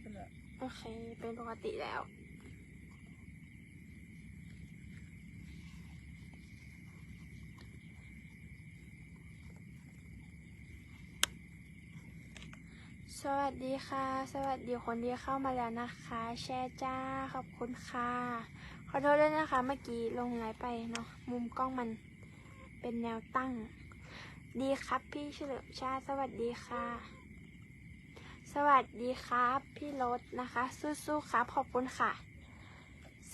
ขึ้นไหมโอเค เป็นปกติแล้ว สวัสดีค่ะ สวัสดีคนที่เข้ามาแล้วนะคะ แชร์จ้า ขอบคุณค่ะ ขอโทษด้วยนะคะ เมื่อกี้ลงไลฟ์ไปเนาะ มุมกล้องมันเป็นแนวตั้ง ดีครับพี่เฉลิมชาติสวัสดีค่ะ สวัสดีครับ พี่รถนะคะ สู้ๆครับขอบคุณค่ะ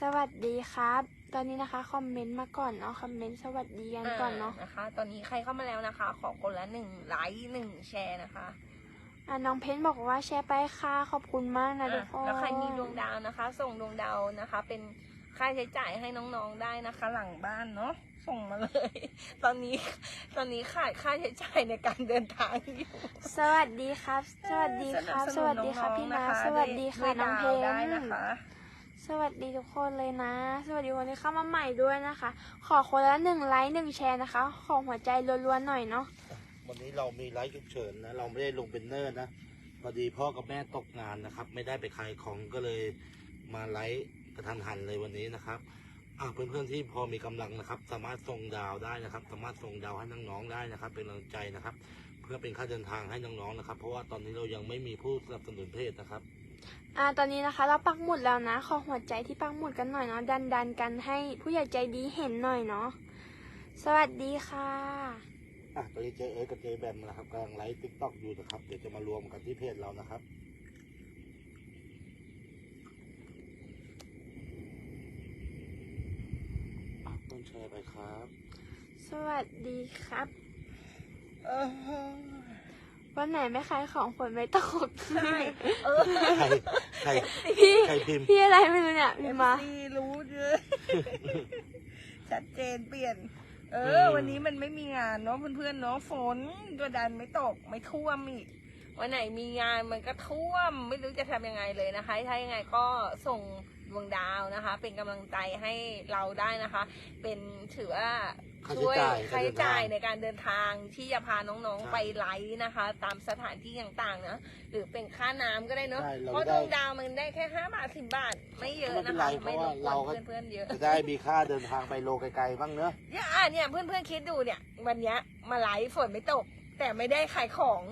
สวัสดีครับ ตอนนี้นะคะคอมเมนต์มาก่อนเนาะคอมเมนต์สวัสดีกันก่อนเนาะนะคะ ตอนนี้ใครเข้ามาแล้วนะคะ ขอคนละหนึ่งไลค์หนึ่งแชร์นะคะอะน้องเพนบอกว่าแชร์ไปค่ะขอบคุณมากนะทุกคนแล้วใครมีดวงดาวนะคะ ส่งดวงดาวนะคะ เป็นค่าใช้จ่ายให้น้องๆได้นะคะ หลังบ้านเนาะ ส่งมาเลย ตอนนี้ตอนนี้ขาดค่าใช้จ่ายในการเดินทางอยู่สวัสดีครับ สวัสดีครับ สวัสดีค่ะพี่นาสวัสดีค่ะน้องเพได้นนะคะสวัสดีทุกคนเลยนะ สวัสดีคนที่เข้ามาใหม่ด้วยนะคะ ขอคนละหนึ่งไลค์หนึ่งแชร์นะคะ ขอหัวใจรัวๆหน่อยเนาะวันนี้เรามีไลฟ์ฉุกเฉินนะ เราไม่ได้ลงเป็นเนอร์นะพอดีพ่อกับแม่ตกงานนะครับ ไม่ได้ไปขายของก็เลยมาไลฟ์กระทันหันเลยวันนี้นะครับอะ เพื่อนๆที่พอมีกำลังนะครับ สามารถส่งดาวได้นะครับ สามารถส่งดาวให้น้องๆได้นะครับ เป็นกำลังใจนะครับ เพื่อเป็นค่าเดินทางให้น้องๆนะครับ เพราะว่าตอนนี้เรายังไม่มีผู้สนับสนุนเพจนะครับอ่าตอนนี้นะคะเราปักหมุดแล้วนะ ขอหัวใจที่ปักหมุดกันหน่อยเนาะดันดันๆกันให้ผู้ใหญ่ใจดีเห็นหน่อยเนาะสวัสดีค่ะอะตอนนี้เจเอิร์ธกับเจแบมนะครับกำลังไลฟ์ติ๊กต็อกอยู่นะครับเดี๋ยวจะมารวมกันที่เพจเรานะครับ ต้นแชร์ไปครับ สวัสดีครับเออวันไหนไม่ขายของฝนไม่ตกใช่เออใครใครพี่ใครพิมพ์ พี่อะไรไม่รู้เนี่ยเอ็พี่มมาซีรู้เยอะชัดเจนเปลี่ยน เออ วันนี้มันไม่มีงานเนาะเพื่อนๆเนาะฝนก็ดันไม่ตกไม่ท่วมอีกวันไหนมีงานมันก็ท่วม ไม่รู้จะทำยังไงเลยนะคะ ถ้ายังไงก็ส่ง ดวงดาวนะคะ เป็นกำลังใจให้เราได้นะคะ เป็นถือว่าค่าใช้ช่วยจ่ายค่าใช้จ่ายการเดินทางในการเดินทางที่จะพาน้องใช่ๆไปไลฟ์นะคะ ตามสถานที่ต่างๆนะหรือเป็นค่าน้ำก็ได้เนาะใช่เราเพราะได้ดวงดาวมันได้แค่ห้าบาทสิบบาท ไม่เยอะไม่เป็นะนไรคะเพไม่ราะรว่าบกวเราก็นเพื่อนๆเยอะจะได้มีค่าเดินทางไปโลไกลๆบ้างเนอะเนี่ยอะเนี่ยเพื่อนๆคิดดูเนี่ย วันเนี้ยมาไลฟ์ฝนไม่ตก แต่ไม่ได้ขายของ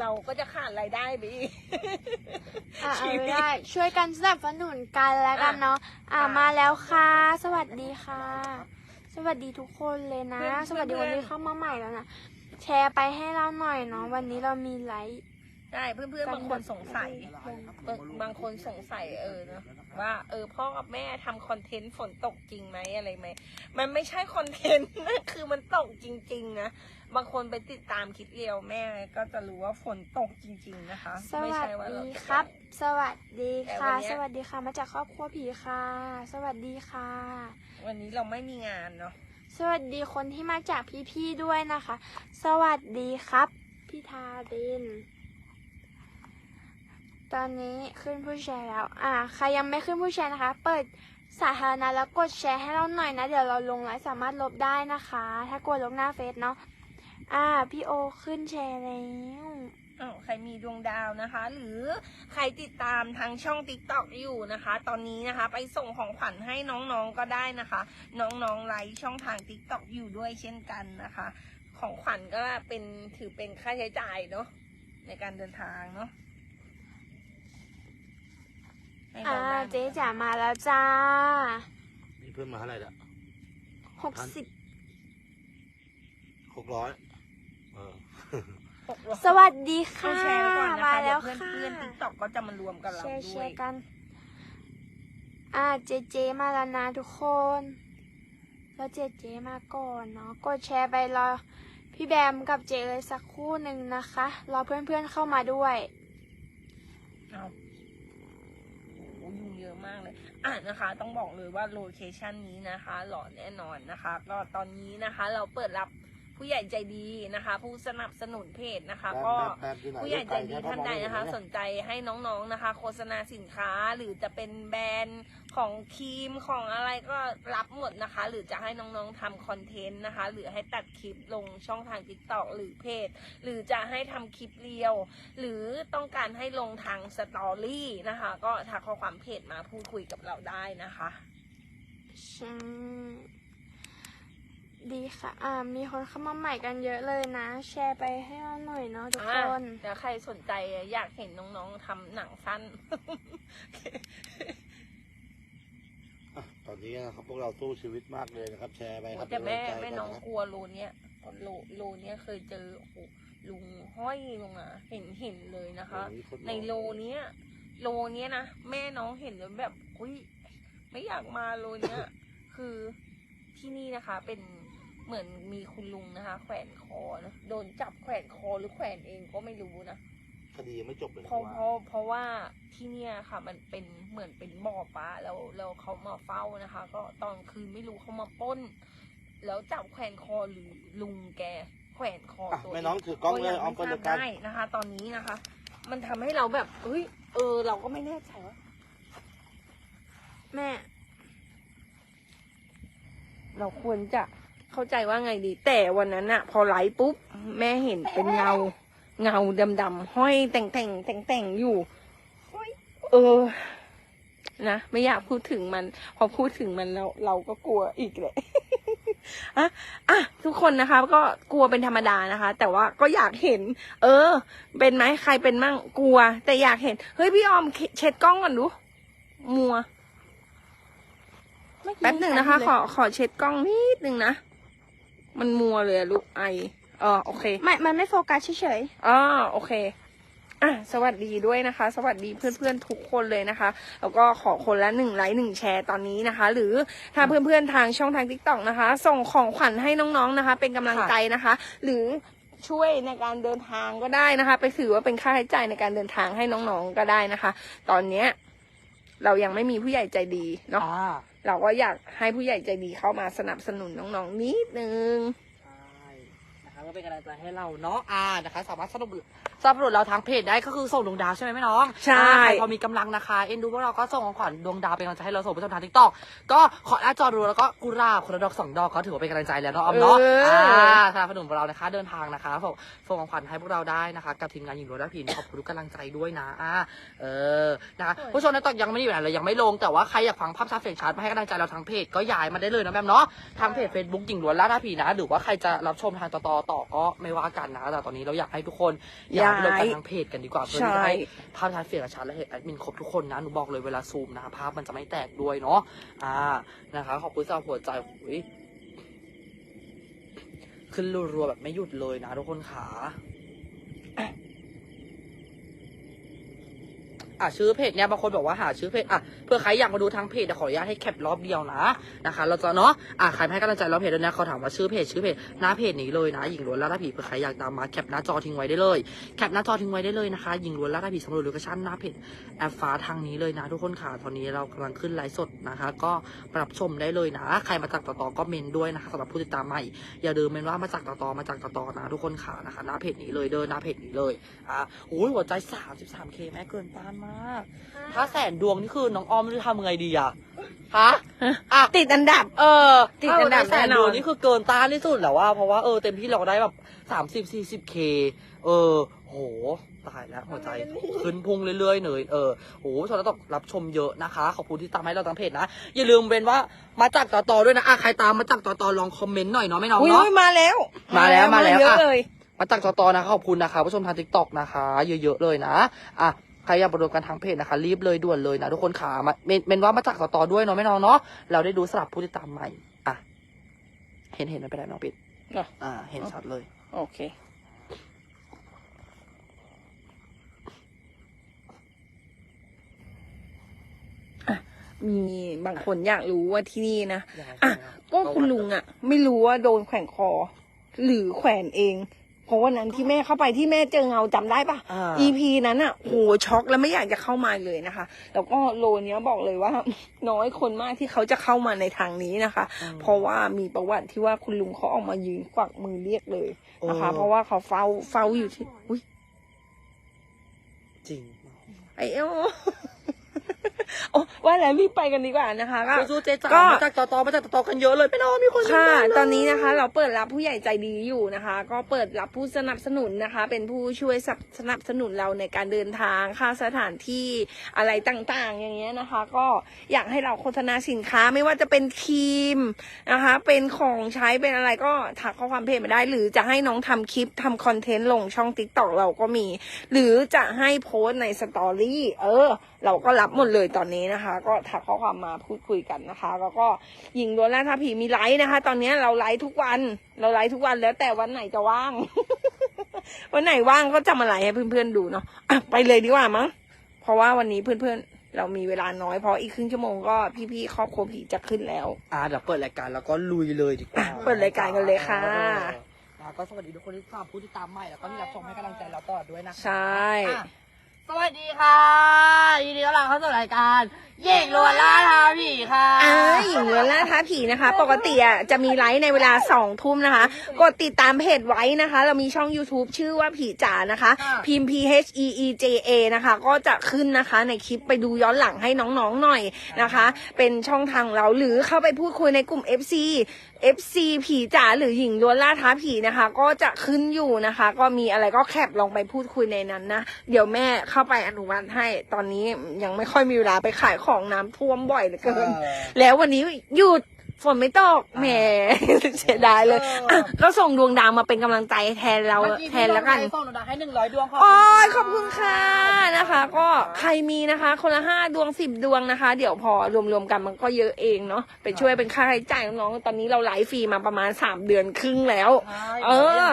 เราก็จะขาดรายได้ไปอีก อะชีเอาวิตไม่ได้ช่วยกันสนับสนุนกันแล้วกันเนาะอะอะ มาแล้วค่ะ สวัสดีค่ะ สวัสดีทุกคนเลยนะเพื่อนๆสวัสดีคนที่เข้ามาใหม่แล้วนะแชร์ไปให้เราหน่อยเนาะวันนี้เรามีไลฟ์ ใช่เพื่อนๆบางคนสงสัย บางบางคนสงสัยเออเนอะว่า เออพ่อกับแม่ทำคอนเทนต์ฝนตกจริงไหมอะไรไหมมันไม่ใช่คอนเทนต์นะคือมันตกจริง ๆ นะ บางคนไปติดตามคลิปเรียวแม่ก็จะรู้ว่าฝนตกจริง ๆนะคะ สไม่วัสใช่ว่าดีเราครับ สวัสดีแต่ค่ะวันเนี้ย สวัสดีค่ะ มาจากครอบครัวผีค่ะ สวัสดีค่ะ วันนี้เราไม่มีงานเนาะสวัสดีคนที่มาจากพี่ๆด้วยนะคะ สวัสดีครับพี่ทาริน ตอนนี้ขึ้นผู้แชร์แล้ว อ่า ใครยังไม่ขึ้นผู้แชร์นะคะ เปิดสาธารณะแล้วกดแชร์ให้เราหน่อยนะ เดี๋ยวเราลงไลฟ์สามารถลบได้นะคะ ถ้ากดลบหน้าเฟซเนาะ อ่า พี่โอขึ้นแชร์แล้วอ้าวใครมีดวงดาวนะคะ หรือใครติดตามทางช่อง t ิ k t o k อยู่นะคะ ตอนนี้นะคะ ไปส่งของขวัญให้น้องๆก็ได้นะคะ น้องๆไลฟ์ช่องทาง t ิ k t o k อยู่ด้วยเช่นกันนะคะ ของขวัญก็เป็นถือเป็นค่าใช้จ่ายเนาะในการเดินทางเนาะให้อ่าเราได้เจ๊จ๋ามาแล้วจ้านี่เพิ่มมาเท่าไหร่ละหกสิบหกร้อยเออหกร้อย สวัสดีช่วค่ะยแชร์ก่อนนะมาคะเดี๋แล้ยววเพื่อนค่ะ เพื่อนติ๊กต็อกก็จะมารวมกับเราแชร์แชด้วยร์กัน อ่าเจเจมาแล้วนะทุกคน แล้วเจเจมาก่อนเนาะ กดแชร์ไปรอพี่แบมกับเจเลยสักครู่หนึ่งนะคะ รอเพื่อนๆเข้ามาด้วย เอาโอ้โหยุงเยอะมากเลย อะนะคะ ต้องบอกเลยว่าโลเคชันนี้นะคะ หล่อแน่นอนนะคะ ก็ตอนนี้นะคะ เราเปิดรับ ผู้ใหญ่ใจดีนะคะ ผู้สนับสนุนเพจนะคะแป๊บก็แป๊บแป๊บอยู่ไหนผู้ใหญ่ใจดีไกลๆท่านใดนะคะมองไม่เห็สนใจให้น้องๆนะคะ โฆษณาสินค้าหรือจะเป็นแบรนด์ของครีมของอะไรก็รับหมดนะคะ หรือจะให้น้องๆทำคอนเทนต์นะคะ หรือให้ตัดคลิปลงช่องทาง t ิ k t o k หรือเพจ หรือจะให้ทำคลิปเรียว หรือต้องการให้ลงทางสตอรี่นะคะ ก็ทักข้อความเพจมาพูดคุยกับเราได้นะคะใช่ ดีค่ะอ่ามีคนเข้ามาใหม่กันเยอะเลยนะ แชร์ไปให้เราหน่อยเนาะทุกคนอะแล้วใครสนใจอยากเห็นน้องๆทำหนังสั้น อะตอนนี้นะครับพวกเราสู้ชีวิตมากเลยนะครับ แชร์ไปครับแต่แม่เป็นกำลังใจแม่กัน้องนะครับ กลัวโลเนี้ยโลโลเนี้ยเคยเจอโอ้โหลุงห้อยลงมาเห็นเห็นเลยนะคะ โอ้โหคนบอกในโลเนี้ยโลเนี้ยนะแม่น้องเห็นแล้วแบบอุ้ยไม่อยากมาโลเนี้ย คือที่นี่นะคะ เป็น เหมือนมีคุณลุงนะคะ แขวนคอนะโดนจับแขวนคอหรือแขวนเองก็ไม่รู้นะคดียังไม่จบเลยนะเพราะว่าเพราะเพราะว่าที่เนี่ยค่ะ มันเป็นเหมือนเป็นบ่อปลาแล้วแล้วเขามาเฝ้านะคะ ก็ตอนคืนไม่รู้เขามาปล้น แล้วจับแขวนคอหรือลุงแกแขวนคออะตัวแม่น้องถือกล้องเลยยัเอาไม่ไปทเลรายบกัน ได้นะคะ ตอนนี้นะคะ มันทำให้เราแบบเฮ้ยเออ เราก็ไม่แน่ใจว่าแม่ เราควรจะ เข้าใจว่าไงดี แต่วันนั้นอะพอไลฟ์ปุ๊บ แม่เห็นเป็นเงา เงาดำๆห้อยแต่งแต่งแต่งแต่งๆอยู่ เออ นะไม่อยากพูดถึงมัน พอพูดถึงมันเราเราก็กลัวอีกเลยอะอะทุกคนนะคะ ก็กลัวเป็นธรรมดานะคะ แต่ว่าก็อยากเห็น เออ เป็นไหมใครเป็นมั่งกลัว แต่อยากเห็น เฮ้ยพี่ออมเช็ดกล้องก่อนดูมัวแป๊บหนึ่งนะคะ ขอขอเช็ดกล้องนิดนึงนะ มันมัวเลยอะลูกไออ๋อโอเคไม่ มันไม่โฟกัสเฉยอ๋อโอเค อะ สวัสดีด้วยนะคะ สวัสดีเพื่อนๆทุกคนเลยนะคะ แล้วก็ขอคนละหนึ่งไลค์หนึ่งแชร์ตอนนี้นะคะ หรือถ้าเพื่อนๆทางช่องทางทิกตอกนะคะ ส่งของขวัญให้น้องๆนะคะ เป็นกำลังใจนะคะ หรือช่วยในการเดินทางก็ได้นะคะ ไปถือว่าเป็นค่าใช้จ่ายในการเดินทางให้น้องๆก็ได้นะคะ ตอนเนี้ยเรายังไม่มีผู้ใหญ่ใจดีเนาะ อ่า เราก็อยากให้ผู้ใหญ่ใจดีเข้ามาสนับสนุนน้องๆนิดนึง ก็เป็นกำลังใจให้เราเนาะอ่านะคะ สามารถสนับสนุนสนับสนุนเราทางเพจได้ก็คือส่งดวงดาวใช่ไหมแม่น้องใช่ อ่าใครพอมีกำลังนะคะเอ็นดูพวกเราก็ส่งของขวัญดวงดาวเป็นกำลังใจให้เราส่งไปช่องทางทิกตอกก็ขอหน้าจอดูแล้วก็กุหลาบคนละดอกสองดอกก็ถือว่าเป็นกำลังใจแล้วเนาะออมเนาะเอออ่ อ่าสนับสนุนพวกเรานะคะเดินทางนะคะส่งส่งของขวัญให้พวกเราได้นะคะ กับทีมงานหญิงล้วนและพินขอบคุณทุกกำลังใจด้วยนะอ่า เออ นะคะผู้ชมในตอกยังไม่ได้อยู่ไหนเลยยังไม่ลง แต่ว่าใครอยากฟังภาพชัดเสียงชัดมาให้กำลังใจเราทางเพจก็ย้ายมาได้เลยนะแม่มเนาะ ทางเพจ Facebook หญิงล้วนล่าท่าผีนะ หรือว่าใครจะรับชมทางต่อต่อต่อก็ไม่ว่ากันนะแต่ตอนนี้เราอยากให้ทุกคนย้ายไปลงกันทางเพจกันดีกว่าเพื่อที่จะให้ภาพชัดเสียงชัดและเห็นแอดมินครบทุกคนนะหนูบอกเลยเวลาซูมนะภาพมันจะไม่แตกด้วยเนาะอ่านะคะขอบคุณสำหรับหัวใจหุยขึ้นรัวๆแบบไม่หยุดเลยนะทุกคนขา อะชื่อเพจเนี่ยบางคนบอกว่าหาชื่อเพจอะเพื่อใครอยากมาดูทางเพจเดี๋ยวขออนุญาตให้แคปรอบเดียวนะนะคะ เราจะเนาะอะใครไม่ให้กำลังใจรอบเพจด้วยนะเขาถามว่าชื่อเพจชื่อเพจหน้าเพจนี้เลยนะหญิงล้วนลาท่าผีเพื่อใครอยากตามมาแคปหน้าจอทิ้งไว้ได้เลยแคปหน้าจอทิ้งไว้ได้เลยนะคะหญิงล้วนลาท่าผีสำรวจโลเคชั่นหน้าเพจแอปฟ้าทางนี้เลยนะทุกคนค่ะตอนนี้เรากำลังขึ้นไลฟ์สดนะคะ ก็มารับชมได้เลยนะใครมาจากต่อตอก็เมนด้วยนะคะสำหรับผู้ติดตามใหม่อย่าลืมเมนว่ามาจากต่อมาจากต่อนะทุกคนค่ะนะคะหน้าเพจนี้เลยเดินหน้าเพจนี้เลยอะโอ้ยหัวใจ 33k แม่เกินต้านมาก ถ้าแสนดวงนี่คือน้องออมไม่รู้ทำไงดีอะฮะอะติดอันดับ เออติดอันดับถ้าแสนแน่นอนดวงนี่คือเกินต้านที่สุดแล้วว่า เพราะว่าเออเต็มที่เราได้แบบสามสิบสี่สิบเคเออ โห ตายแล้วหัวใจขึ้นพุ่งเรื่อยๆเลยเออโหชนแล้วต้องรับชมเยอะนะคะ ขอบคุณที่ตามให้เราทางเพจนะ อย่าลืมเป็นว่ามาจากต่อต่อด้วยนะอะใครตามมาจากต่อต่อลองคอมเมนต์หน่อยเนาะไม่น้องอุ้เนาะยมาแล้ว มาแล้วมาแล้วเยอะอะเลยมาจากต่อต่อนะคะขอบคุณนะคะผู้ชมทางทิกตอกนะคะ เยอะๆเลยนะอะ ใครอยากประดมกันทางเพจนะคะ รีบเลยด่วนเลยนะทุกคนขามาเมนเมนว่ามาจากต่อต่อด้วยเนาะไม่น้องเนาะเราได้ดูสลับผู้ติดตามใหม่อะเห็นเห็นมันไปแล้วน้องปิดเหรออ่า เห็นชัดเลย โอเคอะมีบางคนอยากรู้ว่าที่นี่นะ อะ ก็คุณลุงอะ ไม่รู้ว่าโดนแขวนคอ หรือแขวนเอง เพราะวันนั้นที่แม่เข้าไปที่แม่เจอเงาจำได้ปะอ่า EP นั้นอะโหช็อกแล้วไม่อยากจะเข้ามาเลยนะคะ แล้วก็โลเนี้ยบอกเลยว่า น้อยคนมากที่เขาจะเข้ามาในทางนี้นะคะอืมเพราะว่ามีประวัติที่ว่าคุณลุงเขาออกมายืนกวักมือเรียกเลยนะคะโอ้เพราะว่าเขาเฝ้าเฝ้าอยู่ที่อุ้ยจริงไอเอว โอ้ว่าแล้วรีบไปกันดีกว่านะคะก็ สู้ๆเจ๊จ๋าก็ มาจากต่อตอมาจากต่อตอกันเยอะเลยไม่น้องมีคนค่ะเยเลยตอนนี้นะคะเราเปิดรับผู้ใหญ่ใจดีอยู่นะคะ ก็เปิดรับผู้สนับสนุนนะคะ เป็นผู้ช่วยสนับสนุนเราในการเดินทางค่าสถานที่อะไรต่างๆ อย่างเงี้ยนะคะ ก็อยากให้เราโฆษณาสินค้าไม่ว่าจะเป็นครีมนะคะ เป็นของใช้เป็นอะไรก็ทักข้อความเพจมาได้ หรือจะให้น้องทำคลิปทำคอนเทนต์ลงช่องติ๊กต็อกเราก็มี หรือจะให้โพสต์ในสตอรี่เออ เราก็รับหมดเลยตอนนี้นะคะ ก็ทักข้อความมาพูดคุยกันนะคะ แล้วก็หญิงล้วนล่าท้าผีมีไลฟ์นะคะ ตอนนี้เราไลฟ์ทุกวัน เราไลฟ์ทุกวันแล้วแต่วันไหนจะว่าง วันไหนว่างก็จะมาไลฟ์ให้เพื่อนๆดูเนาะอะไปเลยดีกว่ามั้งเพราะว่าวันนี้เพื่อนๆ เรามีเวลาน้อยเพราะอีกครึ่งชั่วโมงก็พี่ๆครอบครัวผีจะขึ้นแล้วอ่าเดี๋ยวเปิดรายการแล้วก็ลุยเลยดีกว่าอะเปิดรายการกันเลยค่ะออแล้วก็สวัสดีทุกคนที่ตามผู้ที่ตามใหม่แล้วก็ที่รับชมให้กำลังใจเราตลอดด้วยนะคะใช่อะ สวัสดีค่ะยินดีต้อนรับเข้าสู่รายการเย่งลวนล่าท้าผีค่ะอ่าหญิงล้วนล่าท้าผีนะคะ ปกติอะจะมีไลฟ์ในเวลาสองทุ่มนะคะ กดติดตามเพจไว้นะคะ เรามีช่อง YouTube ชื่อว่าผีจ๋านะคะ พิมพ์ P H E E J A นะคะ ก็จะขึ้นนะคะในคลิปไปดูย้อนหลังให้น้องๆหน่อยนะคะ เป็นช่องทางเราหรือเข้าไปพูดคุยในกลุ่ม FC FC ผีจ๋าหรือหญิงล้วนล่าท้าผีนะคะ ก็จะขึ้นอยู่นะคะ ก็มีอะไรก็แคปลองไปพูดคุยในนั้นนะ เดี๋ยวแม่เข้าไปอนุมัติให้ตอนนี้ยังไม่ค่อยมีเวลาไปขายของน้ำท่วมบ่อยเหลือเกิน แล้ววันนี้หยุด ฝนไม่ตกแหมเสียดายเลยเอออะก็ส่งดวงดาวมาเป็นกำลังใจแทนเราเมื่อกี้แทนแล้วกันพี่ส่งหนูดาให้หนึ่งร้อยดวงขอบโอ้ยณขอบคุณค่ะนะคะ ก็ใครมีนะคะ คนละห้าดวงสิบดวงนะคะ เดี๋ยวพอรวมๆกันมันก็เยอะเองเนาะไปช่วยเป็นค่าใช้จ่ายน้องๆตอนนี้เราไลฟ์ฟรีมาประมาณสามเดือนครึ่งแล้ว เออ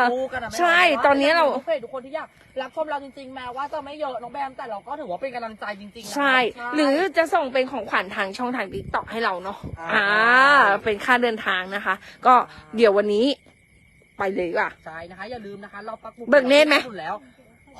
ใช่ตอนนี้เรา ทุกเพจทุกคนที่อยาก รับชมเราจริงๆแม้ว่าจะไม่เยอะน้องแบมแต่เราก็ถือว่าเป็นกำลังใจจริงๆนะคะ ใช่ หรือจะส่งเป็นของขวัญทางช่องทางติ๊กต็อกให้เราเนาะอ่า อ่า เป็นค่าเดินทางนะคะ ก็เดี๋ยววันนี้ไปเลยดีกว่าใช่นะคะ อย่าลืมนะคะ เราปักหมุดเบิกเนตรไหมแล้ว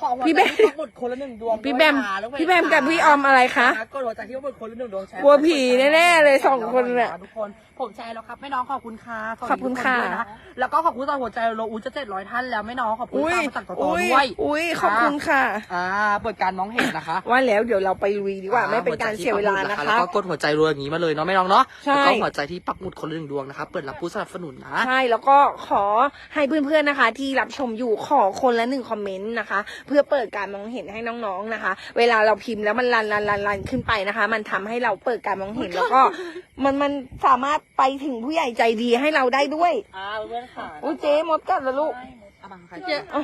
ขอหัวใจพี่แบม ที่ปักหมุดคนละหนึ่งดวงพี่แบม ด้วยค่ะแล้วเวลาพี่แบมกับพี่ออมอะไรคะ กดหัวใจที่ปักหมุดคนละหนึ่งดวงแชร์กลัวผีแน่ๆเลยสองคนน่ะทุกคน ผมแชร์แล้วครับแม่น้องขอบคุณค่ะสวัสดีขอบคุณค่ะ ทุกนด้วยนแล้วก็ขอบคุณตอนหัวใจเราอูจะเจ็ดร้อยท่านแล้วแม่น้องขอบคุณอุ้ย ตามมาจากต่ออุ้ย ด้วย อุ้ย ขอบคุณค่ะ อ่า เปิดการมองเห็นนะคะว่าแล้วเดี๋ยวเราไปลุยดีกว่าไม่เป็นการเสียเวลานะคะแล้วก็กดหัวใจรัวอย่างนี้มาเลยเนาะไม่น้องเนาะใช่ แล้วก็หัวใจที่ปักหมุดคนละหนึ่งดวงนะคะเปิดรับผู้สนับสนุนนะ ใช่แล้วก็ขอให้เพื่อนๆนะคะ ที่รับชมอยู่ขอคนละหนึ่งคอมเมนต์นะคะเพื่อเปิดการมองเห็นให้น้องๆนะคะ เวลาเราพิมพ์แล้วมันลันลันลันลันขึ้นไปนะคะ มันทำให้เราเปิดการมองเห็นแล้วก็ มันมันสามารถไปถึงผู้ใหญ่ใจดีให้เราได้ด้วยอ่าเพื่อนค่ะอุ้ยเจ๊มดกัดแล้วลูกอะบังใครเจ๊อะ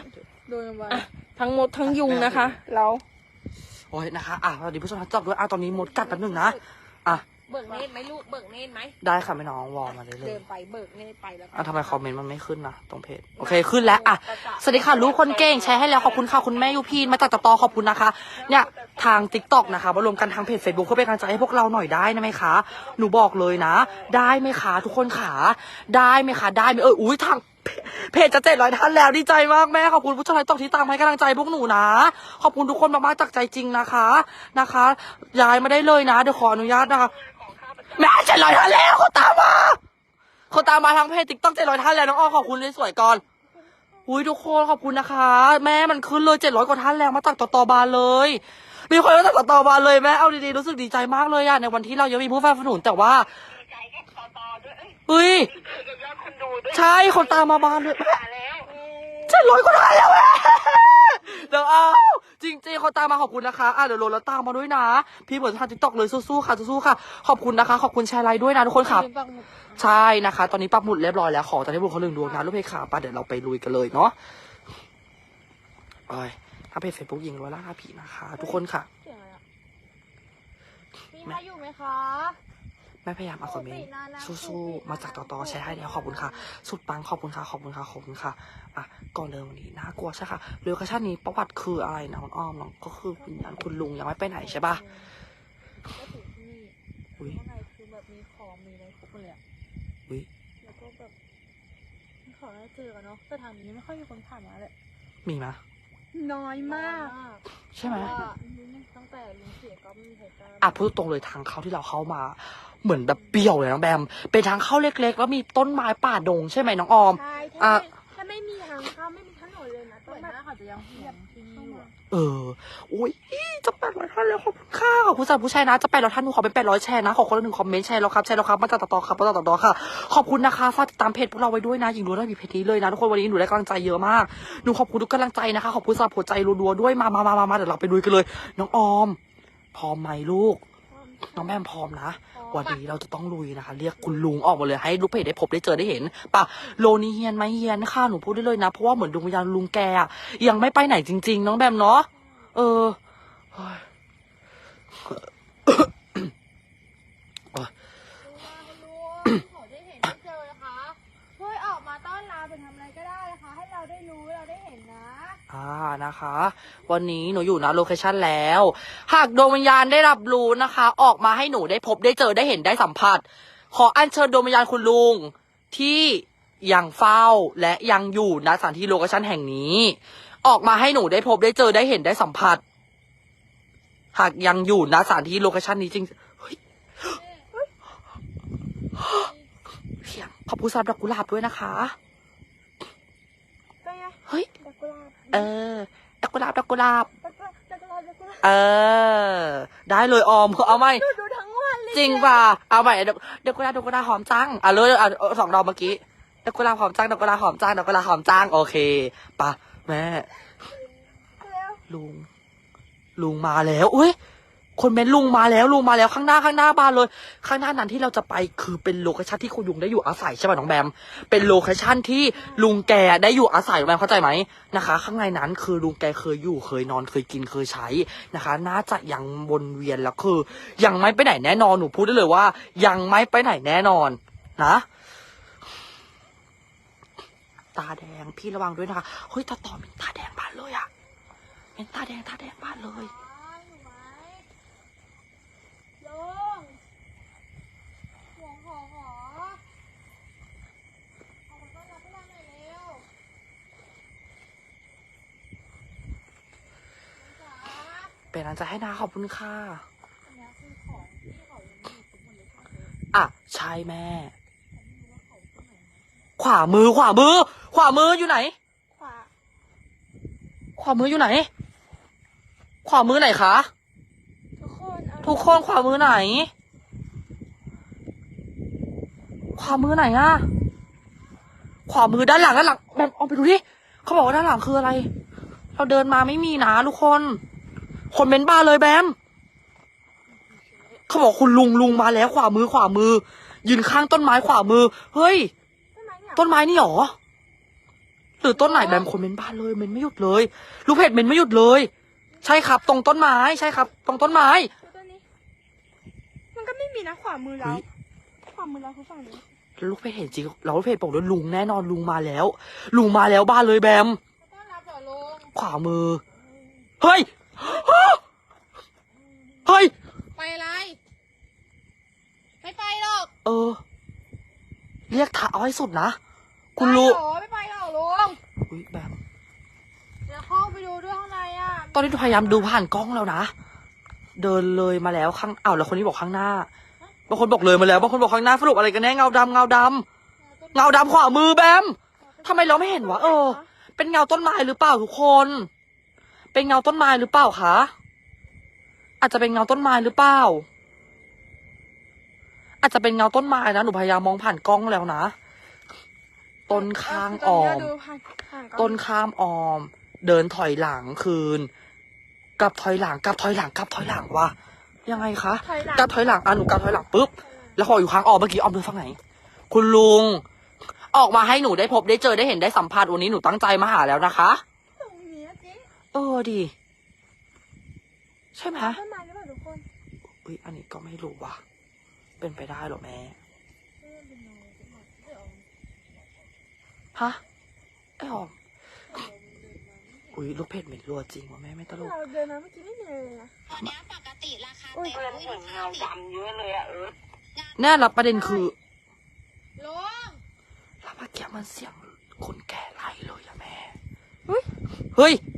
โดนวันอะทั้งมดทั้งยุงนะคะ เราโอ้ยนะคะ อะสวัสดีผู้ชมทางจอกด้วยอะตอนนี้หมดกัดแป๊บหนึงนะอะ เบิกเนตรไหมลูกเบิกเนตรไหมได้ค่ะแม่น้องวอลมาเลยเลเดิยนไปเบิกเนตรไปแล้วก็อะทำไมคอมเมนต์มันไม่ขึ้นนะตรงเพจโอเคขึ้นแล้วอะสวัสดีค่ะรู้คนเก่งแชร์ให้แล้วขอบคุณค่ะคุณแม่ยูพีนมาจากตะตอขอบคุณนะคะ เนี่ยทาง t ิ k t o k นะคะมารวมกันทางเพจ Facebook เพื่อเป็นกำลังใจให้พวกเราหน่อยได้นะไหมคะ หนูบอกเลยนะ ได้ไหมคะทุกคนขาได้ไหมคะได้ไหมเอออุ้ยทางเพจจะเจ็ดร้อยท่านแล้วดีใจมากแม่ขอบคุณผู้ชมทางตอกที่ตามให้กำลังใจพวกหนูนะ ขอบคุณทุกคนมากๆจากใจจริงนะคะนะคะ ย้ายมาได้เลยนะเดี๋ยวขออนุญาตนะคะ แม่เจ็ดร้อยท่านแล้วเขาตามมาเขาตามมาทางเพจติ๊กต็อกเจ็ดร้อยท่านแล้วน้องอ้อขอบคุณเลยสวยก่อนอุ้ยทุกคนขอบคุณนะคะ แม่มันขึ้นเลยเจ็ดร้อยกว่าท่านแล้วมาจากตอตอบานเลยมีคนมาจากตอตอบานเลยแม่เอาดีๆรู้สึกดีใจมากเลยอะในวันที่เรายังมีผู้สนับสนุนแต่ว่าเฮ้ยใช่คนตามมาบานเลยเจ็ดร้อยกว่าท่านแล้วแม่เดี๋ยวเอาจริงๆคนตามมาขอบคุณนะคะอะเดี๋ยวโรนแล้วตามมาด้วยนะ พี่เหมือนทางติ๊กต็อกเลยสู้ๆค่ะสู้ๆค่ะ ขอบคุณนะคะ ขอบคุณแชร์ไลน์ด้วยนะทุกคนค่ะใช่นะคะ ตอนนี้ปักหมุดเรียบร้อยแล้วขอจะให้บุญเขาหนึ่งดวงนะลูกเพจขาปะเดี๋ยวเราไปลุยกันเลยเนาะเอ้ยถ้าเพจเฟซบุ๊กยิงร้อยล่าผีนะคะ ทุกคนค่ะมีใครอยู่ไหมคะ ม่พยายามเอาคอมเมนต์สู้ๆมาจากต่อตอแชร์ให้แล้วขอบคุณค่ะ สุดปังขอบคุณค่ะขอบคุณค่ะขอบคุณค่ะอะก่อนเริ่มวันนี้น่ากลัวใช่ค่ะเรือคชั่นนี้ประวัติคืออะไรนะคุณอ้อมน้องก็คือคุณยันคุณลุงยังไม่ไปไหนใช่ปะก็ถึงที่นี่อุ้ยข้างในคือแบบมีของมีอะไรครบหมดเลยอะอุ้ยแล้วก็แบบขอให้เจอกันเนาะแต่ทางนี้ไม่ค่อยมีคนผ่านมาเลยมีไหม น้อยมากใช่ไหมเพราะว่าตั้งแต่ลุงเสียก็ไม่มีใครกล้าอะพูดตรงเลยทางเข้าที่เราเข้ามา เหมือนแบบเปี่ยวเลยน้องแบม เป็นทางเข้าเล็กๆ แล้วมีต้นไม้ป่าดงใช่ไหมน้องออม ใช่อะถ้าไม่ถ้าไม่มีทางเข้าไม่มีถนนเลยนะเหต้อมืงอนแบบหน้าเขาจะยังห่วงที่นี่อยู่อะ เออโอ้ยจะแปดร้อยท่านแล้วขอบคุณค่ะขอบคุณสำหรับผู้ชายนะ จะแปดร้อยท่านหนูขอเป็นแปดร้อยแชร์นะ ขอคนละหนึ่งคอมเมนต์แชร์แล้วครับ แชร์แล้วครับมาตัดต่อครับมาตัดต่อค่ะ ขอบคุณนะคะ ฝากติดตามเพจพวกเราไว้ด้วยนะยิงรู้ได้มีเพจนี้เลยนะทุกคน วันนี้หนูได้กำลังใจเยอะมาก หนูขอบคุณทุกกำลังใจนะคะ ขอบคุณสำหรับหัวใจรัวๆด้วย มามามามามาเดี๋ยวเราไปดูกันเลย น้องออม พร้อมไหมลูก น้องแม่มพร้อมนะ วันนี้เราจะต้องลุยนะคะ เรียกคุณลุงออกมาเลยให้ลูกเพจได้พบได้เจอได้เห็นปะโลนี้เฮียนไหมเฮียนค่ะหนูพูดได้เลยนะ เพราะว่าเหมือนดวงวิญญาณลุงแกอะยังไม่ไปไหนจริง ๆ น้องแบมเนาะเออเฮ้ย ขอได้เห็นได้เจอนะคะช่วยออกมาต้อนรับไปทำอะไรก็ได้นะคะ ให้เราได้รู้เราได้เห็นนะ อ่านะคะ วันนี้หนูอยู่นะโลเคชันแล้ว หากดวงวิญญาณได้รับรู้นะคะ ออกมาให้หนูได้พบได้เจอได้เห็นได้สัมผัส ขออัญเชิญดวงวิญญาณคุณลุงที่ยังเฝ้าและยังอยู่ณสถานที่โลเคชันแห่งนี้ ออกมาให้หนูได้พบได้เจอได้เห็นได้สัมผัส หากยังอยู่ณสถานที่โลเคชันนี้จริงเฮ้ยเสียงขอบคุณสำหรับดอกกุหลาบด้วยนะคะเฮ้ย กกุหลาบเออดอกกุหลาบดอกกุหลาบ ดอกกุหลาบดอกกุหลาบดอกกุหลาบเออ ได้เลยออมเอาไหมดูดูทั้งวันเลยจริงป่ะเอาใหม่เดี๋ยวเดี๋ยวกุหลาบเดี๋ยวกุหลาบหอมจังอะเลยอะเอาสองดอกเมื่อกี้เดี๋ยวกุหลาบหอมจังเดี๋ยวกุหลาบหอมจังเดี๋ยวกุหลาบหอมจังโอเคไป่ะแม่แล้วลุง ลุงมาแล้ว อุ้ย คนเม้นลุงมาแล้วลุงมาแล้วข้างหน้าข้างหน้าบ้านเลย ข้างหน้านั้นที่เราจะไปคือเป็นโลเคชั่นที่คุณลุงได้อยู่อาศัยใช่ไหมน้องแบม เป็นโลเคชั่นที่ลุงแกได้อยู่อาศัยน้องแบมเข้าใจไหมนะคะ ข้างในนั้นคือลุงแกเคยอยู่เคยนอนเคยกินเคยใช้นะคะ น่าจะยังวนเวียนแล้วคือ ยังไม่ไปไหนแน่นอนหนูพูดได้เลยว่า ยังไม่ไปไหนแน่นอนนะตาแดงพี่ระวังด้วยนะคะ เฮ้ยตาต่อเป็นตาแดงบ้านเลยอะเป็นตาแดงตาแดงบ้านเลย หนูไหมลุงหัวขอขอออกมาต้อนรับพวกเราหน่อยเร็วจ๋า เป็นอันจะให้นาขอบคุณค่ะอันเนี้ยคือของที่เขายังไม่มีทุกคนเลยค่ะเลยอะใช่แม่ ขวามือขวามือ ขวามืออยู่ไหน ขวา ขวามืออยู่ไหน ขวามือไหนคะ ทุกคนเอาทุกคนขวามือไหน ขวามือไหนอะขวามือด้านหลังด้านหลังแบบเอาไปดูดิเขาบอกว่าด้านหลังคืออะไร เราเดินมาไม่มีนะทุกคน คนเม้นบ้าเลยแบมเขาบอกคุณลุงลุงมาแล้วขวามือขวามือ ยืนข้างต้นไม้ขวามือ เฮ้ย ต้นไม้เนี่ยต้นไม้นี่หรอหรือต้นไหนแบมคนเม้นบ้านเลยเม้นไม่หยุดเลย ลูกเพจเม้นไม่หยุดเลย ใช่ครับ ตรงต้นไม้ใช่ครับ ตรงต้นไม้ดูต้นนี้มันก็ไม่มีนะขวามือเราเฮ้ยขวามือเราคือฝั่งนี้ลูกเพจเห็นจริงเราลูกเพจบอกเลยลุงแน่นอนลุงมาแล้ว ลุงมาแล้วบ้านเลยแบมต้อนรับเหรอลุงขวามือ เฮ้ย เฮ้ย ไปอะไร ไม่ไปหรอกเออ เรียกถาเอาให้สุดนะ คุณลุงไปเหรอไม่ไปหรอกลุงอุ้ยแบมเดี๋ยวเข้าไปดูด้วยข้างในอะตอนนี้พยายามดูผ่านกล้องแล้วนะ เดินเลยมาแล้วข้างอ้าวแล้วคนนี้บอกข้างหน้า บางคนบอกเลยมาแล้วบางคนบอกข้างหน้าสรุปอะไรกันแน่เงาดำเงาดำเงาดำขวามือแบมทำไมเราไม่เห็นวะเออ เป็นเงาต้นไม้หรือเปล่าทุกคน เป็นเงาต้นไม้หรือเปล่าคะ อาจจะเป็นเงาต้นไม้หรือเปล่า อาจจะเป็นเงาต้นไม้นะ หนูพยายามมองผ่านกล้องแล้วนะ ต้นข้างออมดูผ่านผ่านกล้องต้นข้ามออม เดินถอยหลังคืน กลับถอยหลัง กลับถอยหลัง กลับถอยหลังวะยังไงคะถอยหลังกลับถอยหลังอะหนูกลับถอยหลังปุ๊บ แล้วพออยู่ข้างออมเมื่อกี้ออมเดินฝั่งไหน คุณลุง ออกมาให้หนูได้พบได้เจอได้เห็นได้สัมผัสวันนี้หนูตั้งใจมาหาแล้วนะคะ ตรงนี้นะเจ๊ เออดี ใช่ไหมต้นไม้หรือเปล่าทุกคนอุ้ยอันนี้ก็ไม่รู้ว่ะ เป็นไปได้เหรอแม่ฮะไอออมอุ้ยลูกเพจเหม็นรัวจริงว่ะแม่ไม่ตลกเราเดินมาเมื่อกี้ไม่มีเลยนะตอนเนี้ยปกติราคาอุ๊ยเต็มเพื่อนเหมือนเงาดำเยอะเลยอะเออแน่รับประเด็นคือลุงแล้วเมื่อกี้มันเสียงคนแก่ไล่เลยอะแม่เฮ้ยเฮ้ยเออดิเ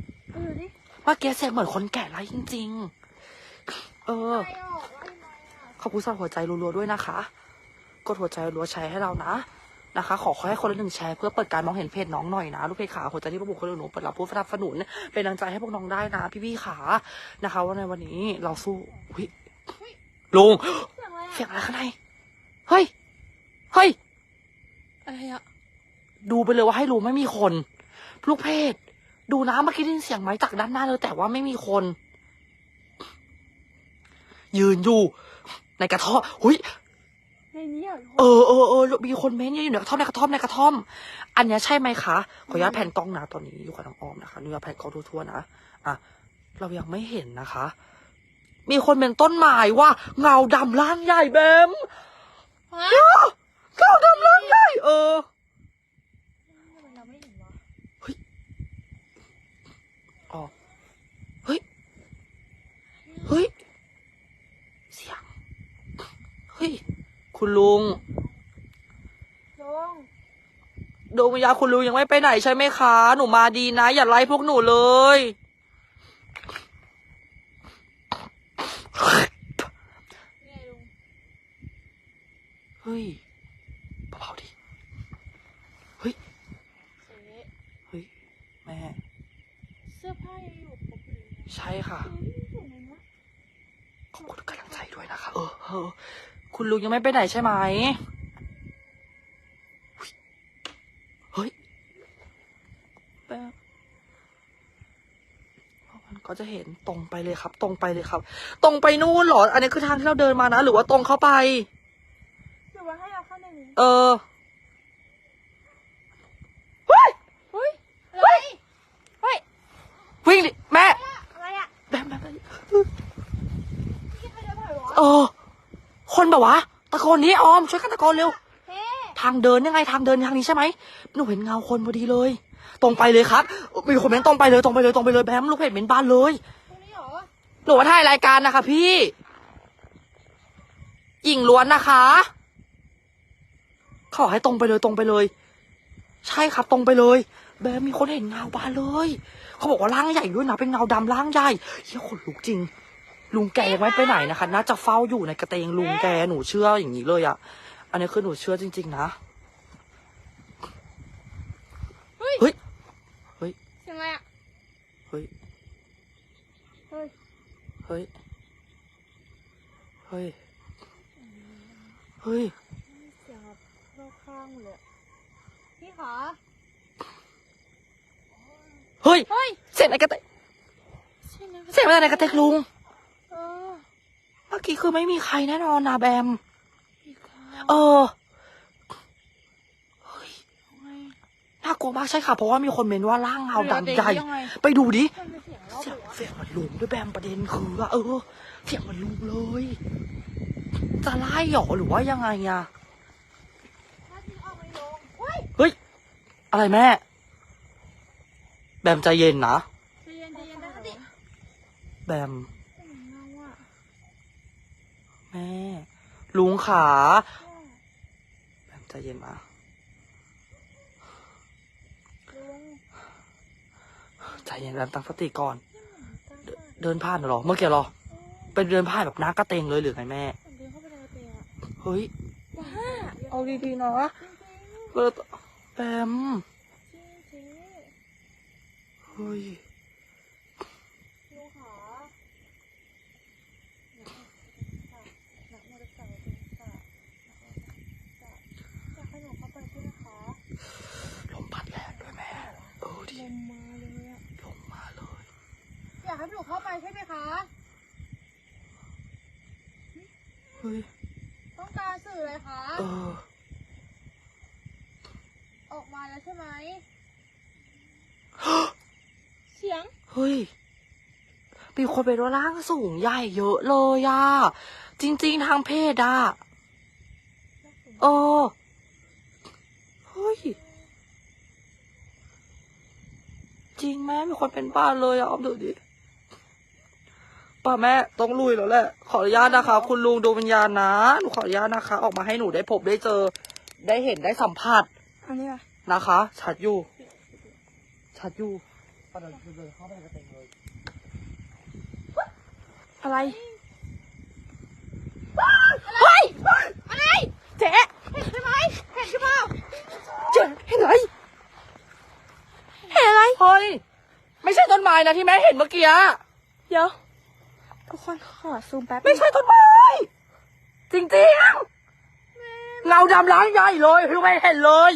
มื่อกี้เสียงเหมือนคนแก่ไล่จริง ๆ เออใครออกว่าทำไมอะขอบคุณสำหรับหัวใจรัวๆด้วยนะคะ กดหัวใจรัวแชร์ให้เรานะนะคะ ขอขอให้คนละหนึ่งแชร์เพื่อเปิดการมองเห็นเพจน้องหน่อยนะลูกเพจขาหัวใจที่พวกบุคคลหนูเปิดรับผู้สนับสนุน เป็นกำลังใจให้พวกน้องได้นะ พี่ๆขานะคะ ว่าในวันนี้เราสู้อุ๊ยลุงเสียงอะไรอะเสียงอะไรข้างในเฮ้ยเฮ้ยอะไรอะดูไปเลยว่าให้รู้ไม่มีคน ลูกเพจ ดูนะเมื่อกี้ได้ยินเสียงไหมจากด้านหน้าเลย แต่ว่าไม่มีคน ยืนอยู่ ในกระท่อมหุยในนี้อะเออเออเออมีคนเม้นอยู่ในกระท่อมในกระท่อมในกระท่อม อันเนี้ยใช่ไหมคะขออนุญาตแผ่นกล้องนะตอนนี้อยู่กับน้องออมนะคะนี่ว่าแผ่นกล้องทั่วๆนะอะเรายังไม่เห็นนะคะ มีคนเป็นต้นไม้ว่า เงาดำร่างใหญ่แบมฮะเงาดำร่างใหญ่เออ เราไม่เห็นวะ อ๋อเฮ้ย เฮ้ย เสียง เฮ้ย คุณลุงลงดวงวิญญาณคุณลุงยังไม่ไปไหนใช่ไหมคะ หนูมาดีนะ อย่าไล่พวกหนูเลย นี่ไงลุงเฮ้ยเบาๆดิเฮ้ยเจ๊เฮ้ย แม่ เสื้อผ้ายังอยู่ครบเลยใช่ค่ะเฮ้ยเห็นไหมวะ ขอบคุณทุกกำลังใจ ด้วยนะคะเออเออคุณลุงยังไม่ไปไหนใช่ไหม เฮ้ยแป๊บมันก็จะเห็นตรงไปเลยครับ ตรงไปเลยครับ ตรงไปนู่นเหรอ อันนี้คือทางที่เราเดินมานะ หรือว่าตรงเข้าไป หรือว่าให้เราเข้าในนี้ เออ เฮ้ย เฮ้ยอะไรเฮ้ย วิ่งดิ แม่ อะไรอะ แบมแบมแบม พี่ใครจะผ่ายวะ เออ คนแบบวะตะโกนนี้ออมช่วยกันตะโกนเร็วเฮ้ทางเดินยังไงทางเดินทางนี้ใช่ไหมหนูเห็นเงาคนพอดีเลย ตรงไปเลยครับ มีคนเม้นตรงไปเลยตรงไปเลยตรงไปเลยแบมลูกเพจเม้นบ้านเลยตรงนี้เหรอหนูมาถ่ายรายการนะคะพี่หญิงล้วนนะคะขอให้ตรงไปเลยตรงไปเลย ใช่ครับตรงไปเลย แบมมีคนเห็นเงาบ้านเลย เขาบอกว่าร่างใหญ่ด้วยนะเป็นเงาดำร่างใหญ่เฮียขนลุกจริง ลุงแกยังไม่ไปไหนนะคะ น่าจะเฝ้าอยู่ในกระเตงลุงแกหนูเชื่ออย่างนี้เลยอะอันนี้คือหนูเชื่อจริง ๆ นะ เฮ้ย เฮ้ยเสียงอะไรอะ เฮ้ย เฮ้ย เฮ้ย เฮ้ย เฮ้ยเสียงแบบรอบข้างหมดเลยอะพี่ขาเฮ้ย เฮ้ย เสียงอะไรกระเตงใช่นะเสียงอะไรกระเตงลุงเออเมื่อกี้คือไม่มีใครแน่นอนนะแบมพี่ขาเออเฮ้ยน่ากลัวมากใช่ค่ะ เพราะว่ามีคนเมนว่าร่างเงาดำใหญ่ยังไงไปดูดิมันเป็นเสียงรอบเสียงหัวเสียงเหมันลุงด้วยแบมประเด็นคือว่าเออ เสียงเหมันลุงเลย จะไล่หรอหรือว่ายังไงอะถ้าที่ออกไม่ลงเฮ้ยเฮ้ย อะไรแม่ แบมใจเย็นนะใจเย็นใจเย็นได้เหรอแบม เสียงเงาอะ แม่ ลุงขาแบมใจเย็นนะลุงใจเย็นแบมตั้งสติก่อน เดินผ่านเหรอ เมื่อกี้เหรอไปเดินผ่านแบบน้ากระเตงเลยหรือไงแม่ เฮ้ย เอาดีๆนะจริงเออแบมเฮ้ย ๆลุงขาหนักมอเตอร์ไซค์ค่ะอยากให้หนูเข้าไปใช่ไหมคะ ลมพัดแรงด้วยแม่ เออดิ ลมมาเลยอะ ลมมาเลย อยากให้หนูเข้าไปใช่ไหมคะ เฮ้ยต้องการสื่ออะไรคะ เออออกมาแล้วใช่ไหม เสียง เฮ้ย มีคนเป็นว่าร่างสูงใหญ่เยอะเลยอะจริง ๆ ทางเพศอะเออ เฮ้ย จริงแม่มีคนเป็นบ้านเลยอะเอาดูดิ ป้าแม่ต้องลุยแล้วแหละขออนุญาตนะคะ คุณลุงดวงวิญญาณนะหนูขออนุญาตนะคะ ออกมาให้หนูได้พบได้เจอ ได้เห็นได้สัมผัสอันนี้ป่ะนะคะชัดอยู่ชัดอยู่ปะเดินเดินเข้าไปกระเต็งเลยอะไรเฮ้ยอะไรเจ๊เห็นใช่ไหมเห็นใช่เปล่าเจ๊เห็นอะไรเห็นอะไรเฮ้ยไม่ใช่ต้นไม้นะที่แม่เห็นเมื่อกี้อะเดี๋ยว ทุกคนขอซูมแป๊บไม่ใช่ต้นไม้จริงๆเงาดำร้างใหญ่เลยรู้ไหมเห็นเลย